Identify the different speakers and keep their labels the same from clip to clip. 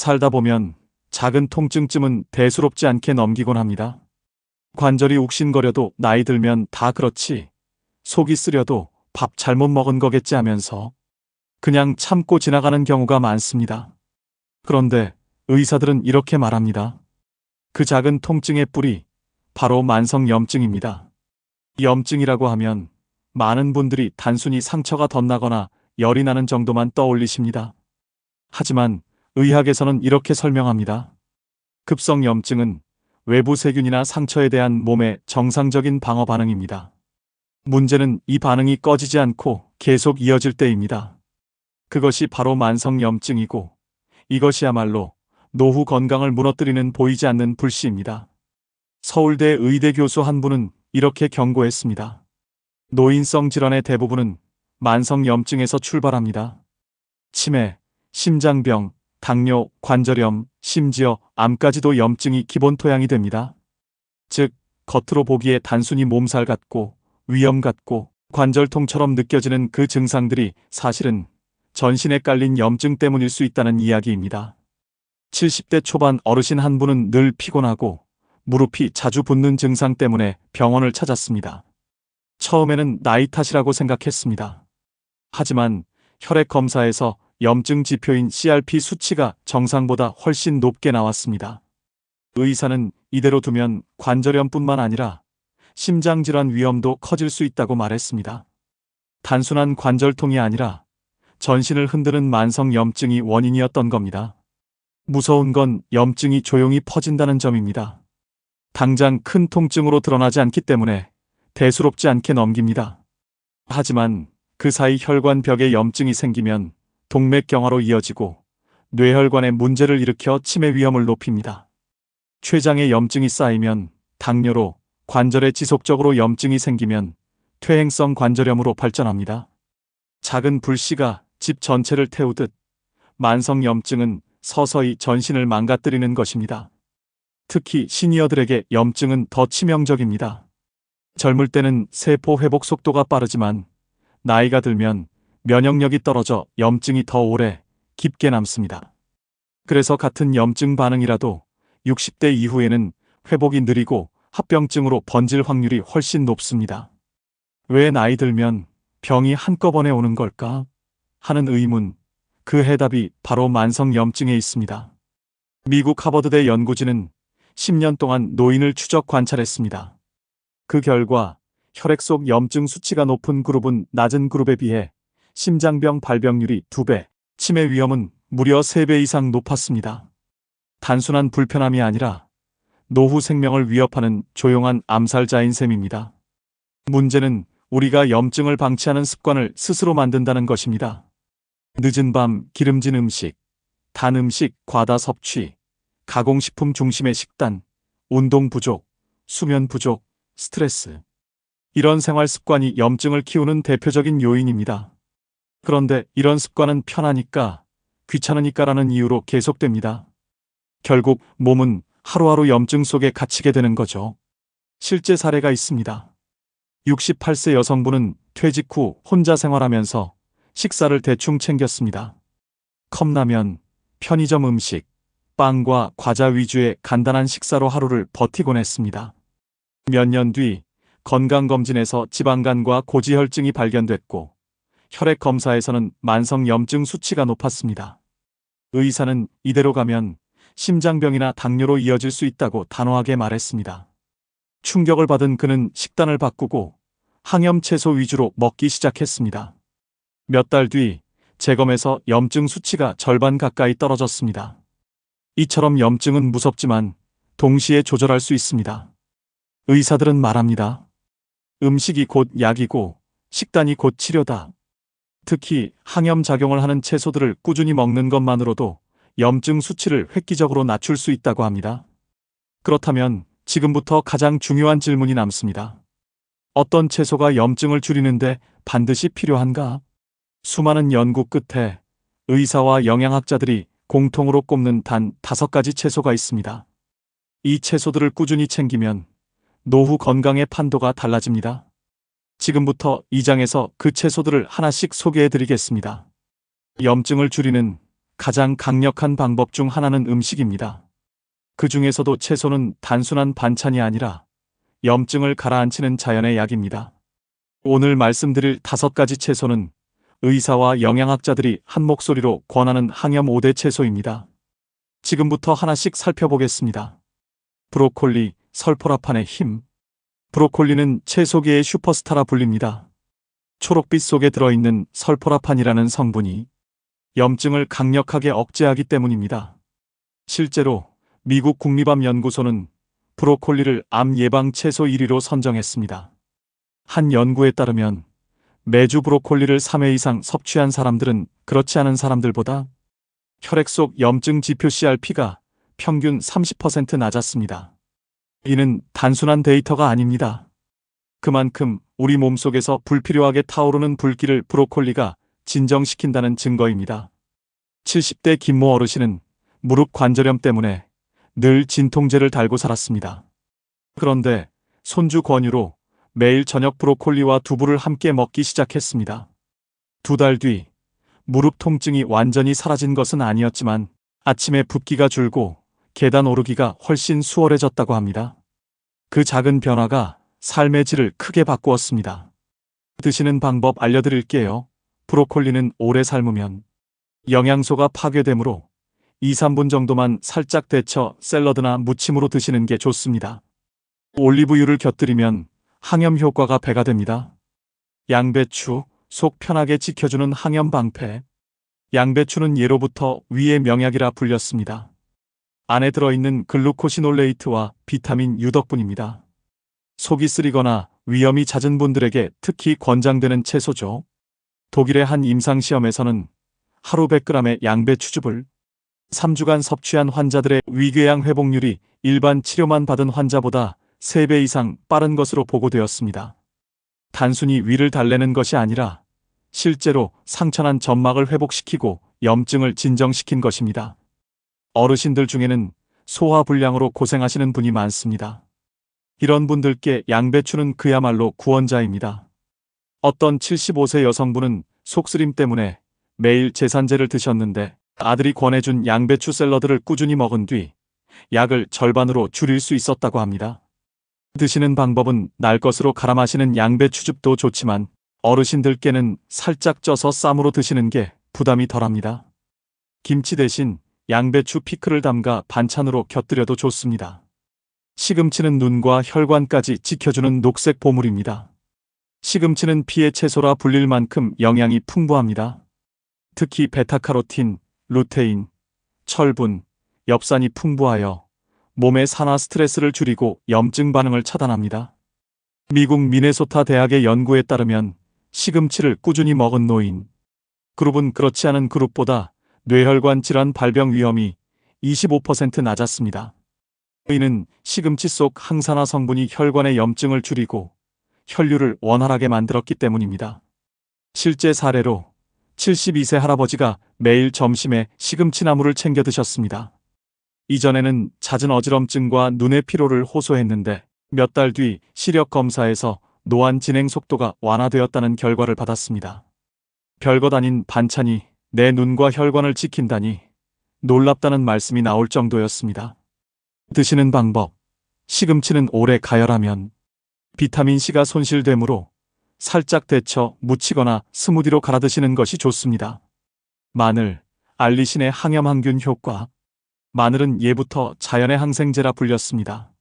Speaker 1: 살다 보면 작은 통증쯤은 대수롭지 않게 넘기곤 합니다. 관절이 욱신거려도 나이 들면 다 그렇지. 속이 쓰려도 밥 잘못 먹은 거겠지 하면서 그냥 참고 지나가는 경우가 많습니다. 그런데 의사들은 이렇게 말합니다. 그 작은 통증의 뿌리, 바로 만성염증입니다. 염증이라고 하면 많은 분들이 단순히 상처가 덧나거나 열이 나는 정도만 떠올리십니다. 하지만 의학에서는 이렇게 설명합니다. 급성 염증은 외부 세균이나 상처에 대한 몸의 정상적인 방어 반응입니다. 문제는 이 반응이 꺼지지 않고 계속 이어질 때입니다. 그것이 바로 만성 염증이고 이것이야말로 노후 건강을 무너뜨리는 보이지 않는 불씨입니다. 서울대 의대 교수 한 분은 이렇게 경고했습니다. 노인성 질환의 대부분은 만성 염증에서 출발합니다. 치매, 심장병, 당뇨, 관절염, 심지어 암까지도 염증이 기본 토양이 됩니다. 즉, 겉으로 보기에 단순히 몸살 같고 위염 같고 관절통처럼 느껴지는 그 증상들이 사실은 전신에 깔린 염증 때문일 수 있다는 이야기입니다. 70대 초반 어르신 한 분은 늘 피곤하고 무릎이 자주 붓는 증상 때문에 병원을 찾았습니다. 처음에는 나이 탓이라고 생각했습니다. 하지만 혈액 검사에서 염증 지표인 CRP 수치가 정상보다 훨씬 높게 나왔습니다. 의사는 이대로 두면 관절염뿐만 아니라 심장질환 위험도 커질 수 있다고 말했습니다. 단순한 관절통이 아니라 전신을 흔드는 만성 염증이 원인이었던 겁니다. 무서운 건 염증이 조용히 퍼진다는 점입니다. 당장 큰 통증으로 드러나지 않기 때문에 대수롭지 않게 넘깁니다. 하지만 그 사이 혈관 벽에 염증이 생기면 동맥경화로 이어지고 뇌혈관에 문제를 일으켜 치매 위험을 높입니다. 췌장에 염증이 쌓이면 당뇨로 관절에 지속적으로 염증이 생기면 퇴행성 관절염으로 발전합니다. 작은 불씨가 집 전체를 태우듯 만성 염증은 서서히 전신을 망가뜨리는 것입니다. 특히 시니어들에게 염증은 더 치명적입니다. 젊을 때는 세포 회복 속도가 빠르지만 나이가 들면 면역력이 떨어져 염증이 더 오래 깊게 남습니다. 그래서 같은 염증 반응이라도 60대 이후에는 회복이 느리고 합병증으로 번질 확률이 훨씬 높습니다. 왜 나이 들면 병이 한꺼번에 오는 걸까? 하는 의문, 그 해답이 바로 만성염증에 있습니다. 미국 하버드대 연구진은 10년 동안 노인을 추적 관찰했습니다. 그 결과 혈액 속 염증 수치가 높은 그룹은 낮은 그룹에 비해 심장병 발병률이 2배, 치매 위험은 무려 3배 이상 높았습니다. 단순한 불편함이 아니라 노후 생명을 위협하는 조용한 암살자인 셈입니다. 문제는 우리가 염증을 방치하는 습관을 스스로 만든다는 것입니다. 늦은 밤 기름진 음식, 단 음식 과다 섭취, 가공식품 중심의 식단, 운동 부족, 수면 부족, 스트레스. 이런 생활 습관이 염증을 키우는 대표적인 요인입니다. 그런데 이런 습관은 편하니까, 귀찮으니까라는 이유로 계속됩니다. 결국 몸은 하루하루 염증 속에 갇히게 되는 거죠. 실제 사례가 있습니다. 68세 여성분은 퇴직 후 혼자 생활하면서 식사를 대충 챙겼습니다. 컵라면, 편의점 음식, 빵과 과자 위주의 간단한 식사로 하루를 버티곤 했습니다. 몇 년 뒤 건강검진에서 지방간과 고지혈증이 발견됐고 혈액 검사에서는 만성 염증 수치가 높았습니다. 의사는 이대로 가면 심장병이나 당뇨로 이어질 수 있다고 단호하게 말했습니다. 충격을 받은 그는 식단을 바꾸고 항염 채소 위주로 먹기 시작했습니다. 몇 달 뒤 재검에서 염증 수치가 절반 가까이 떨어졌습니다. 이처럼 염증은 무섭지만 동시에 조절할 수 있습니다. 의사들은 말합니다. 음식이 곧 약이고 식단이 곧 치료다. 특히 항염 작용을 하는 채소들을 꾸준히 먹는 것만으로도 염증 수치를 획기적으로 낮출 수 있다고 합니다. 그렇다면 지금부터 가장 중요한 질문이 남습니다. 어떤 채소가 염증을 줄이는데 반드시 필요한가? 수많은 연구 끝에 의사와 영양학자들이 공통으로 꼽는 단 다섯 가지 채소가 있습니다. 이 채소들을 꾸준히 챙기면 노후 건강의 판도가 달라집니다. 지금부터 이 장에서 그 채소들을 하나씩 소개해 드리겠습니다. 염증을 줄이는 가장 강력한 방법 중 하나는 음식입니다. 그 중에서도 채소는 단순한 반찬이 아니라 염증을 가라앉히는 자연의 약입니다. 오늘 말씀드릴 다섯 가지 채소는 의사와 영양학자들이 한 목소리로 권하는 항염 5대 채소입니다. 지금부터 하나씩 살펴보겠습니다. 브로콜리, 설포라판의 힘. 브로콜리는 채소계의 슈퍼스타라 불립니다. 초록빛 속에 들어있는 설포라판이라는 성분이 염증을 강력하게 억제하기 때문입니다. 실제로 미국 국립암연구소는 브로콜리를 암 예방 채소 1위로 선정했습니다. 한 연구에 따르면 매주 브로콜리를 3회 이상 섭취한 사람들은 그렇지 않은 사람들보다 혈액 속 염증 지표 CRP가 평균 30% 낮았습니다. 이는 단순한 데이터가 아닙니다. 그만큼 우리 몸속에서 불필요하게 타오르는 불길을 브로콜리가 진정시킨다는 증거입니다. 70대 김모 어르신은 무릎 관절염 때문에 늘 진통제를 달고 살았습니다. 그런데 손주 권유로 매일 저녁 브로콜리와 두부를 함께 먹기 시작했습니다. 두 달 뒤 무릎 통증이 완전히 사라진 것은 아니었지만 아침에 붓기가 줄고 계단 오르기가 훨씬 수월해졌다고 합니다. 그 작은 변화가 삶의 질을 크게 바꾸었습니다. 드시는 방법 알려드릴게요. 브로콜리는 오래 삶으면 영양소가 파괴되므로 2, 3분 정도만 살짝 데쳐 샐러드나 무침으로 드시는 게 좋습니다. 올리브유를 곁들이면 항염 효과가 배가 됩니다. 양배추, 속 편하게 지켜주는 항염 방패. 양배추는 예로부터 위의 명약이라 불렸습니다. 안에 들어있는 글루코시놀레이트와 비타민 U 덕분입니다. 속이 쓰리거나 위염이 잦은 분들에게 특히 권장되는 채소죠. 독일의 한 임상시험에서는 하루 100g의 양배 추즙을 3주간 섭취한 환자들의 위궤양 회복률이 일반 치료만 받은 환자보다 3배 이상 빠른 것으로 보고되었습니다. 단순히 위를 달래는 것이 아니라 실제로 상처난 점막을 회복시키고 염증을 진정시킨 것입니다. 어르신들 중에는 소화불량으로 고생하시는 분이 많습니다. 이런 분들께 양배추는 그야말로 구원자입니다. 어떤 75세 여성분은 속쓰림 때문에 매일 제산제를 드셨는데 아들이 권해준 양배추 샐러드를 꾸준히 먹은 뒤 약을 절반으로 줄일 수 있었다고 합니다. 드시는 방법은 날 것으로 갈아 마시는 양배추즙도 좋지만 어르신들께는 살짝 쪄서 쌈으로 드시는 게 부담이 덜합니다. 김치 대신 양배추 피클을 담가 반찬으로 곁들여도 좋습니다. 시금치는 눈과 혈관까지 지켜주는 녹색 보물입니다. 시금치는 피의 채소라 불릴 만큼 영양이 풍부합니다. 특히 베타카로틴, 루테인, 철분, 엽산이 풍부하여 몸의 산화 스트레스를 줄이고 염증 반응을 차단합니다. 미국 미네소타 대학의 연구에 따르면 시금치를 꾸준히 먹은 노인 그룹은 그렇지 않은 그룹보다 뇌혈관 질환 발병 위험이 25% 낮았습니다. 이는 시금치 속 항산화 성분이 혈관의 염증을 줄이고 혈류를 원활하게 만들었기 때문입니다. 실제 사례로 72세 할아버지가 매일 점심에 시금치 나물을 챙겨 드셨습니다. 이전에는 잦은 어지럼증과 눈의 피로를 호소했는데 몇 달 뒤 시력 검사에서 노안 진행 속도가 완화되었다는 결과를 받았습니다. 별것 아닌 반찬이 내 눈과 혈관을 지킨다니 놀랍다는 말씀이 나올 정도였습니다. 드시는 방법. 시금치는 오래 가열하면 비타민C가 손실되므로 살짝 데쳐 무치거나 스무디로 갈아 드시는 것이 좋습니다. 마늘, 알리신의 항염항균 효과. 마늘은 예부터 자연의 항생제라 불렸습니다.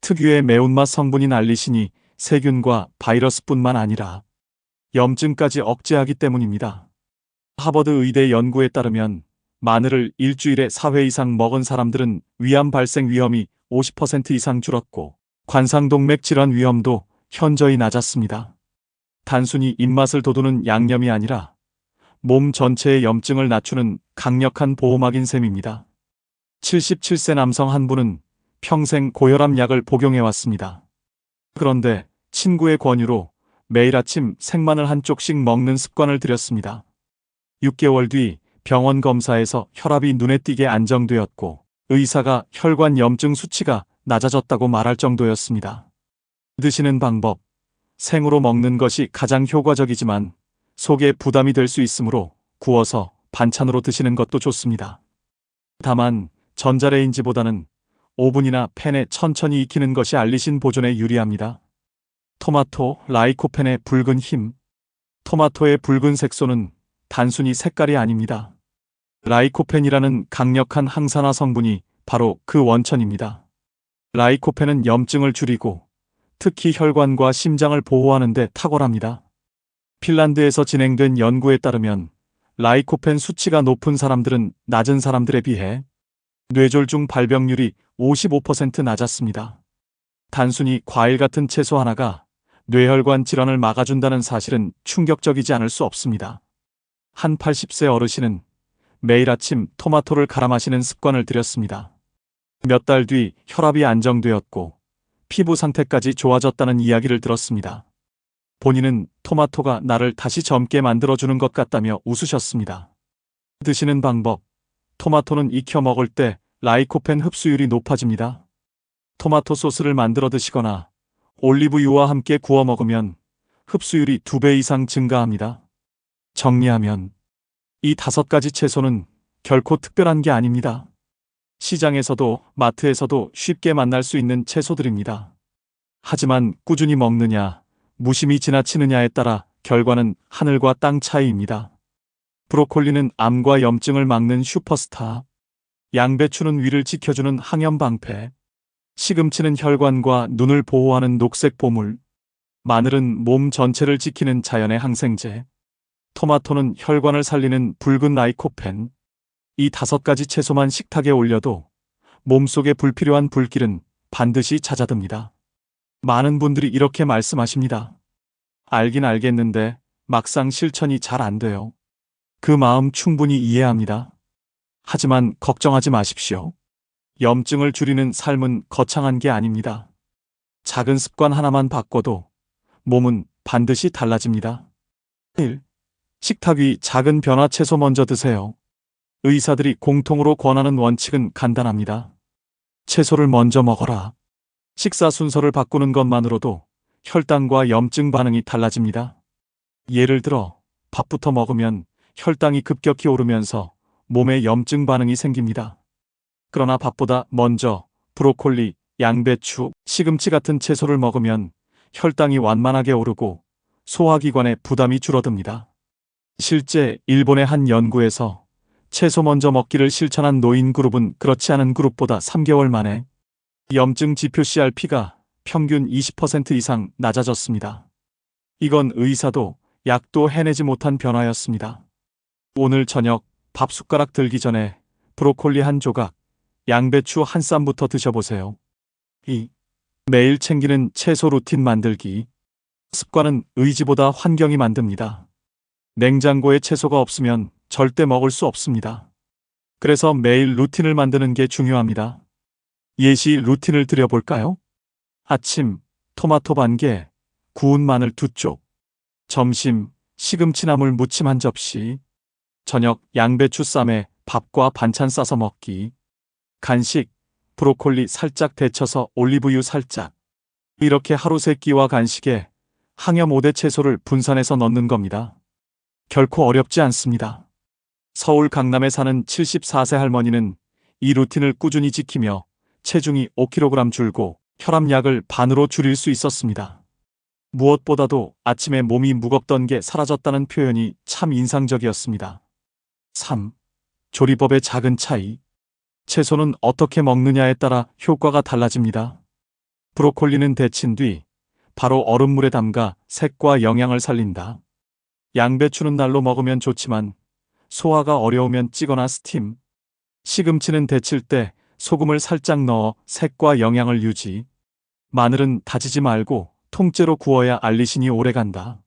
Speaker 1: 특유의 매운맛 성분인 알리신이 세균과 바이러스뿐만 아니라 염증까지 억제하기 때문입니다. 하버드 의대 연구에 따르면 마늘을 일주일에 4회 이상 먹은 사람들은 위암 발생 위험이 50% 이상 줄었고 관상동맥 질환 위험도 현저히 낮았습니다. 단순히 입맛을 돋우는 양념이 아니라 몸 전체의 염증을 낮추는 강력한 보호막인 셈입니다. 77세 남성 한 분은 평생 고혈압 약을 복용해 왔습니다. 그런데 친구의 권유로 매일 아침 생마늘 한 쪽씩 먹는 습관을 들였습니다. 6개월 뒤 병원 검사에서 혈압이 눈에 띄게 안정되었고 의사가 혈관 염증 수치가 낮아졌다고 말할 정도였습니다. 드시는 방법. 생으로 먹는 것이 가장 효과적이지만 속에 부담이 될 수 있으므로 구워서 반찬으로 드시는 것도 좋습니다. 다만 전자레인지보다는 오븐이나 팬에 천천히 익히는 것이 알리신 보존에 유리합니다. 토마토 라이코펜의 붉은 힘. 토마토의 붉은 색소는 단순히 색깔이 아닙니다. 라이코펜이라는 강력한 항산화 성분이 바로 그 원천입니다. 라이코펜은 염증을 줄이고 특히 혈관과 심장을 보호하는 데 탁월합니다. 핀란드에서 진행된 연구에 따르면 라이코펜 수치가 높은 사람들은 낮은 사람들에 비해 뇌졸중 발병률이 55% 낮았습니다. 단순히 과일 같은 채소 하나가 뇌혈관 질환을 막아준다는 사실은 충격적이지 않을 수 없습니다. 한 80세 어르신은 매일 아침 토마토를 갈아 마시는 습관을 들였습니다. 몇 달 뒤 혈압이 안정되었고 피부 상태까지 좋아졌다는 이야기를 들었습니다. 본인은 토마토가 나를 다시 젊게 만들어주는 것 같다며 웃으셨습니다. 드시는 방법. 토마토는 익혀 먹을 때 라이코펜 흡수율이 높아집니다. 토마토 소스를 만들어 드시거나 올리브유와 함께 구워 먹으면 흡수율이 두배 이상 증가합니다. 정리하면 이 다섯 가지 채소는 결코 특별한 게 아닙니다. 시장에서도 마트에서도 쉽게 만날 수 있는 채소들입니다. 하지만 꾸준히 먹느냐, 무심히 지나치느냐에 따라 결과는 하늘과 땅 차이입니다. 브로콜리는 암과 염증을 막는 슈퍼스타, 양배추는 위를 지켜주는 항염방패, 시금치는 혈관과 눈을 보호하는 녹색 보물, 마늘은 몸 전체를 지키는 자연의 항생제, 토마토는 혈관을 살리는 붉은 라이코펜, 이 다섯 가지 채소만 식탁에 올려도 몸속에 불필요한 불길은 반드시 잦아듭니다. 많은 분들이 이렇게 말씀하십니다. 알긴 알겠는데 막상 실천이 잘 안 돼요. 그 마음 충분히 이해합니다. 하지만 걱정하지 마십시오. 염증을 줄이는 삶은 거창한 게 아닙니다. 작은 습관 하나만 바꿔도 몸은 반드시 달라집니다. 1. 식탁 위 작은 변화 채소 먼저 드세요. 의사들이 공통으로 권하는 원칙은 간단합니다. 채소를 먼저 먹어라. 식사 순서를 바꾸는 것만으로도 혈당과 염증 반응이 달라집니다. 예를 들어 밥부터 먹으면 혈당이 급격히 오르면서 몸에 염증 반응이 생깁니다. 그러나 밥보다 먼저 브로콜리, 양배추, 시금치 같은 채소를 먹으면 혈당이 완만하게 오르고 소화기관에 부담이 줄어듭니다. 실제 일본의 한 연구에서 채소 먼저 먹기를 실천한 노인 그룹은 그렇지 않은 그룹보다 3개월 만에 염증 지표 CRP가 평균 20% 이상 낮아졌습니다. 이건 의사도 약도 해내지 못한 변화였습니다. 오늘 저녁 밥 숟가락 들기 전에 브로콜리 한 조각, 양배추 한 쌈부터 드셔보세요. 2. 매일 챙기는 채소 루틴 만들기. 습관은 의지보다 환경이 만듭니다. 냉장고에 채소가 없으면 절대 먹을 수 없습니다. 그래서 매일 루틴을 만드는 게 중요합니다. 예시 루틴을 드려볼까요? 아침, 토마토 반 개, 구운 마늘 두 쪽. 점심, 시금치나물 무침 한 접시. 저녁, 양배추 쌈에 밥과 반찬 싸서 먹기. 간식, 브로콜리 살짝 데쳐서 올리브유 살짝. 이렇게 하루 세 끼와 간식에 항염 5대 채소를 분산해서 넣는 겁니다. 결코 어렵지 않습니다. 서울 강남에 사는 74세 할머니는 이 루틴을 꾸준히 지키며 체중이 5kg 줄고 혈압약을 반으로 줄일 수 있었습니다. 무엇보다도 아침에 몸이 무겁던 게 사라졌다는 표현이 참 인상적이었습니다. 3. 조리법의 작은 차이. 채소는 어떻게 먹느냐에 따라 효과가 달라집니다. 브로콜리는 데친 뒤 바로 얼음물에 담가 색과 영양을 살린다. 양배추는 날로 먹으면 좋지만 소화가 어려우면 찌거나 스팀. 시금치는 데칠 때 소금을 살짝 넣어 색과 영양을 유지. 마늘은 다지지 말고 통째로 구워야 알리신이 오래간다.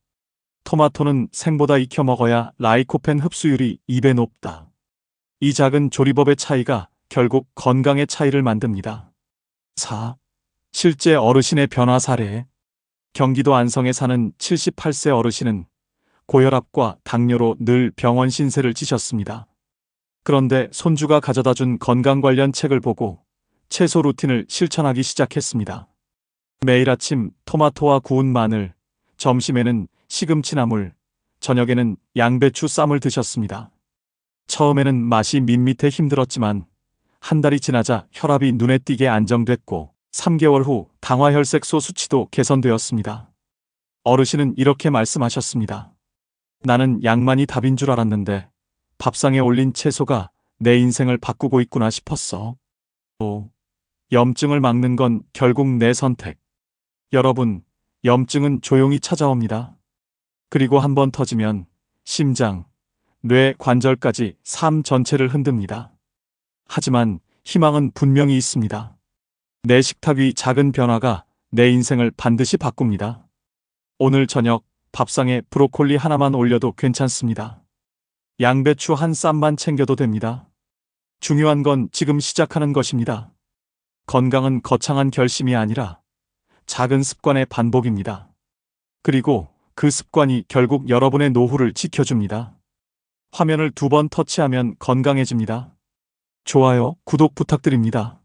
Speaker 1: 토마토는 생보다 익혀 먹어야 라이코펜 흡수율이 2배 높다. 이 작은 조리법의 차이가 결국 건강의 차이를 만듭니다. 4. 실제 어르신의 변화 사례. 경기도 안성에 사는 78세 어르신은 고혈압과 당뇨로 늘 병원 신세를 지셨습니다. 그런데 손주가 가져다 준 건강 관련 책을 보고 채소 루틴을 실천하기 시작했습니다. 매일 아침 토마토와 구운 마늘, 점심에는 시금치 나물, 저녁에는 양배추 쌈을 드셨습니다. 처음에는 맛이 밋밋해 힘들었지만 한 달이 지나자 혈압이 눈에 띄게 안정됐고 3개월 후 당화혈색소 수치도 개선되었습니다. 어르신은 이렇게 말씀하셨습니다. 나는 양만이 답인 줄 알았는데 밥상에 올린 채소가 내 인생을 바꾸고 있구나 싶었어. 오, 염증을 막는 건 결국 내 선택. 여러분, 염증은 조용히 찾아옵니다. 그리고 한 번 터지면 심장, 뇌, 관절까지 삶 전체를 흔듭니다. 하지만 희망은 분명히 있습니다. 내 식탁 위 작은 변화가 내 인생을 반드시 바꿉니다. 오늘 저녁 밥상에 브로콜리 하나만 올려도 괜찮습니다. 양배추 한 쌈만 챙겨도 됩니다. 중요한 건 지금 시작하는 것입니다. 건강은 거창한 결심이 아니라 작은 습관의 반복입니다. 그리고 그 습관이 결국 여러분의 노후를 지켜줍니다. 화면을 두 번 터치하면 건강해집니다. 좋아요, 구독 부탁드립니다.